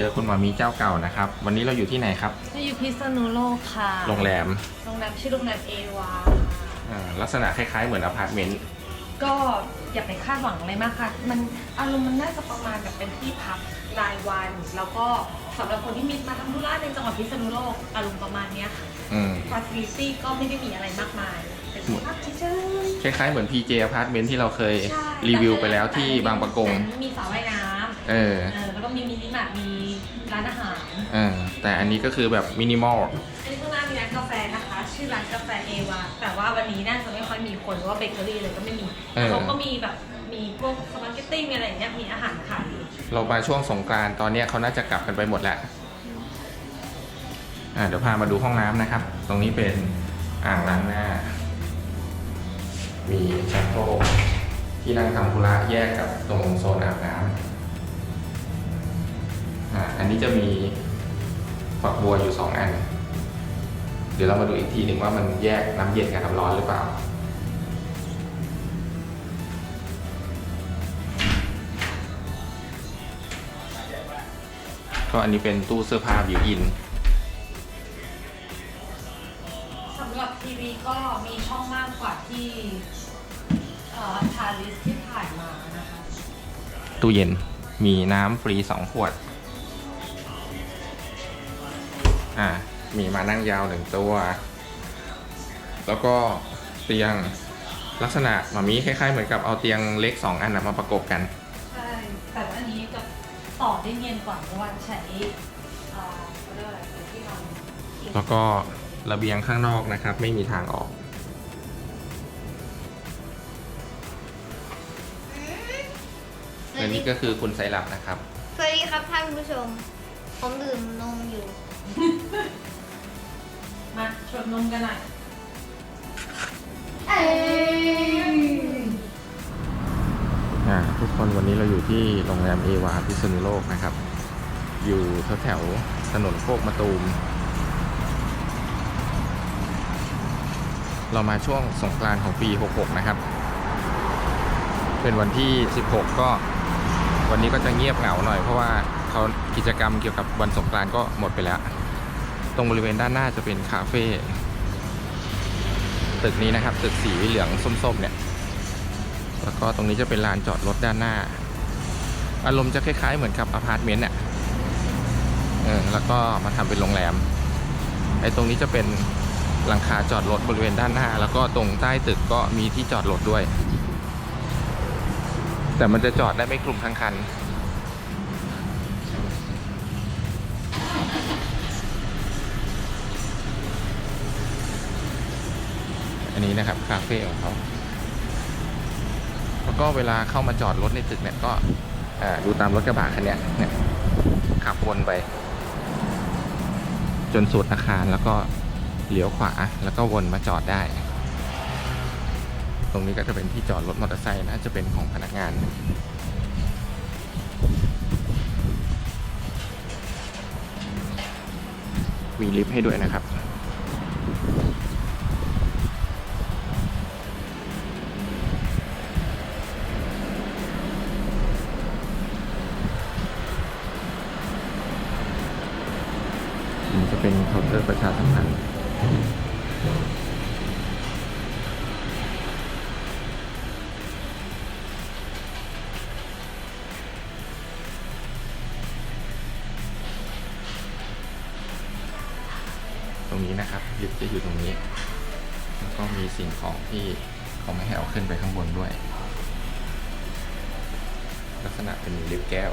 เจอคุณหมอมีเจ้าเก่านะครับ วันนี้เราอยู่ที่ไหนครับจะอยู่พิษณุโลกค่ะโรงแรมโรงแรมชื่อโรงแรมเอวาอ่าลักษณะคล้ายๆเหมือนอพาร์ตเมนต์ก็อย่าไปคาดหวังอะไรมากค่ะ มันอารมณ์มันน่าจะประมาณแบบเป็นที่พักรายวัน แล้วก็สำหรับคนที่มีมาทำธุระในจังหวัดพิษณุโลกอารมณ์ประมาณเนี้ยค่ะอืมฟาซิลิตี้ก็ไม่ได้มีอะไรมากมายเป็นที่พักเฉยคล้ายๆเหมือน PJ อพาร์ตเมนต์ที่เราเคยๆใช่รีวิวไปแล้วที่บางประกงแต่มีสระว่ายน้เออำเออแล้วก็ มีมินิมาร์ทมีร้านอาหารเออแต่อันนี้ก็คือแบบมินิมอลอันนี้ข้างหน้ามีร้านกาแฟนะคะ ชื่อร้านกาแฟเอวาแต่ว่าวันนี้น่าจะไม่ค่อยมีคนเพราะว่าเบเกอรี่เลยก็ไม่มีเออเขาก็มีแบบมีพวกสปาเกตตี้มีอะไรอย่างเงี้ยมีอาหารขายอยู่เรามาช่วงสงกรานต์ตอนเนี้ยเขาน่าจะกลับกันไปหมดแล้วอ่าเดี๋ยวพามาดูห้องน้ำนะครับ ตรงนี้เป็นอ่างล้างหน้า มีชักโครกที่นั่งทำธุระแยกกับตรงโซนอาบน้ำ อ่าอันนี้จะมีฝักบัวอยู่สองอัน เดี๋ยวเรามาดูอีกทีหนึ่งว่ามันแยกน้ำเย็นกับน้ำร้อนหรือเปล่า ก็อันนี้เป็นตู้เสื้อผ้าบิวอิน สำหรับทีวีก็มีช่องมากกว่าที่เอ่อทาริสที่ถ่ายมานะคะ ตู้เย็นมีน้ำฟรีสองขวด อ่ามีมานั่งยาวหนึ่งตัว แล้วก็เตียงลักษณะหมามีคล้ายๆ เหมือนกับเอาเตียงเล็กสองอันนะมาประกบกัน ใช่ แต่ว่าอันนี้จะต่อได้เนียนกว่าเพราะว่าใช้เอ่อเขาเรียกอะไรเป็นที่นอนแล้วก็ระเบียงข้างนอกนะครับ ไม่มีทางออก และนี่ก็คือคุณไซรัปนะครับ สวัสดีครับท่านผู้ชม ผมดื่มนมอยู่ มาชวนนมกันหน่อยเอ้ยอ่าทุกคนวันนี้เราอยู่ที่โรงแรมเอวาพิษณุโลกนะครับ อยู่แถวๆถนนโคกมะตูม เรามาช่วงสงกรานต์ของปี 66 นะครับ เป็นวันที่ 16 ก็ วันนี้ก็จะเงียบเหงาหน่อยเพราะว่า เขากิจกรรมเกี่ยวกับวันสงกรานต์ก็หมดไปแล้ว ตรงบริเวณด้านหน้าจะเป็นคาเฟ่ตึกนี้นะครับ ตึกสีเหลืองส้มๆเนี่ย แล้วก็ตรงนี้จะเป็นลานจอดรถด้านหน้า อารมณ์จะคล้ายๆเหมือนกับอพาร์ตเมนต์อะเออแล้วก็มาทำเป็นโรงแรมไอ้ตรงนี้จะเป็นหลังคาจอดรถบริเวณด้านหน้า แล้วก็ตรงใต้ตึกก็มีที่จอดรถด้วย แต่มันจะจอดได้ไม่คลุมทั้งคัน นนี้นะครับคาเฟ่ของเขาแล้วก็เวลาเข้ามาจอดรถในตึกเนี่ยก็ดูตามรถกระบะคันเนี้ยเนี่ยขับวนไป จนสุดอาคารแล้วก็เลี้ยวขวาแล้วก็วนมาจอดได้ ตรงนี้ก็จะเป็นที่จอดรถมอเตอร์ไซค์นะจะเป็นของพนักงานมีลิฟต์ให้ด้วยนะครับ มันจะเป็นเคาน์เตอร์ประชาสัมพันธ์ตรงนี้นะครับลิฟต์จะอยู่ตรงนี้ แล้วก็มีสิ่งของที่เขาไม่ให้เอาขึ้นไปข้างบนด้วย ลักษณะเป็นลิฟต์แก้ว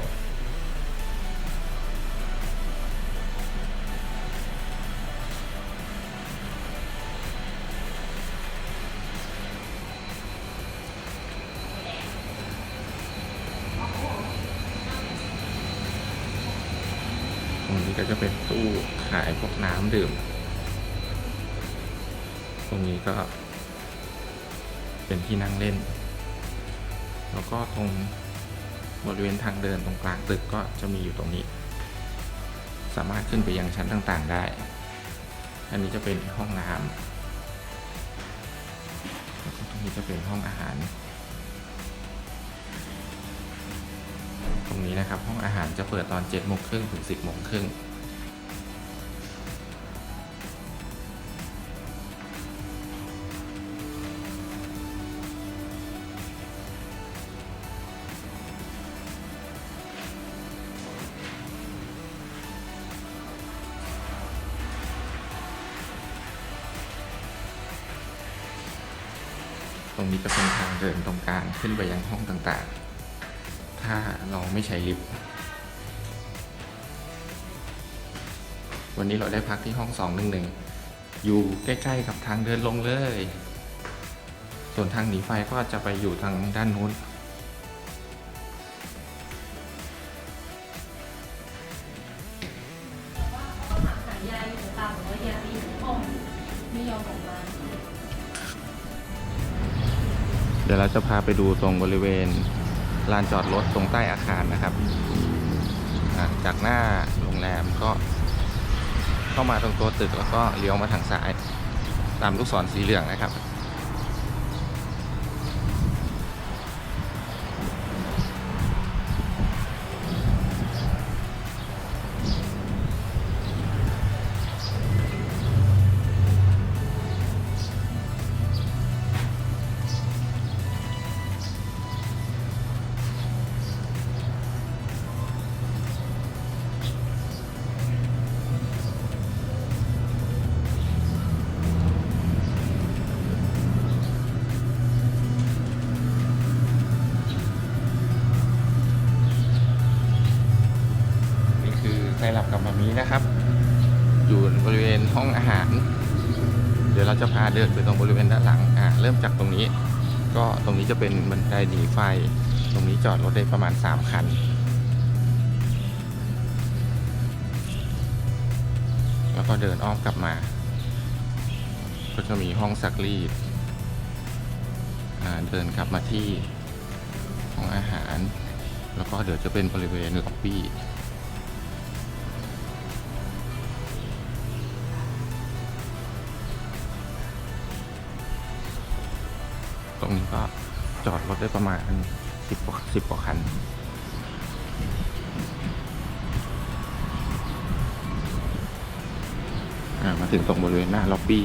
ก็จะเป็นตู้ขายพวกน้ำดื่ม ตรงนี้ก็ เป็นที่นั่งเล่น แล้วก็ตรงบริเวณทางเดินตรงกลางตึกก็จะมีอยู่ตรงนี้ สามารถขึ้นไปยังชั้นต่างๆได้ อันนี้จะเป็นห้องน้ำแล้วก็ตรงนี้จะเป็นห้องอาหาร ตรงนี้นะครับห้องอาหารจะเปิดตอน7จ็ดโมงครึ่งถึง 10บโมงครึ่ง ตรงนี้จะเป็นทางเดินตรงกลางขึ้นไปยังห้องต่างๆ ถ้าเราไม่ใช้ลิฟต์ วันนี้เราได้พักที่ห้อง 211 อยู่ใกล้ ๆ กับทางเดินลงเลย ส่วนทางหนีไฟก็จะไปอยู่ทางด้านนู้น เดี๋ยวเราจะพาไปดูตรงบริเวณลานจอดรถตรงใต้อาคารนะครับ จากหน้าโรงแรมก็เข้ามาตรงตัวตึกแล้วก็เลี้ยวมาทางซ้าย ตามลูกศรสีเหลืองนะครับ รับกับมามีนะครับ อยู่บริเวณห้องอาหาร เดี๋ยวเราจะพาเดินไปตรงบริเวณด้านหลังอ่าเริ่มจากตรงนี้ ก็ตรงนี้จะเป็นบันไดหนีไฟ ตรงนี้จอดรถได้ประมาณ 3 คันแล้วก็เดินอ้อมกลับมา ก็จะมีห้องซักรีดอ่าเดินกลับมาที่ห้องอาหาร แล้วก็เดี๋ยวจะเป็นบริเวณล็อบบี้ ตรงนี้ก็จอดรถได้ประมาณสิบกว่าสิบกว่าคันมาถึงตรงบริเวณหน้าล็อบบี้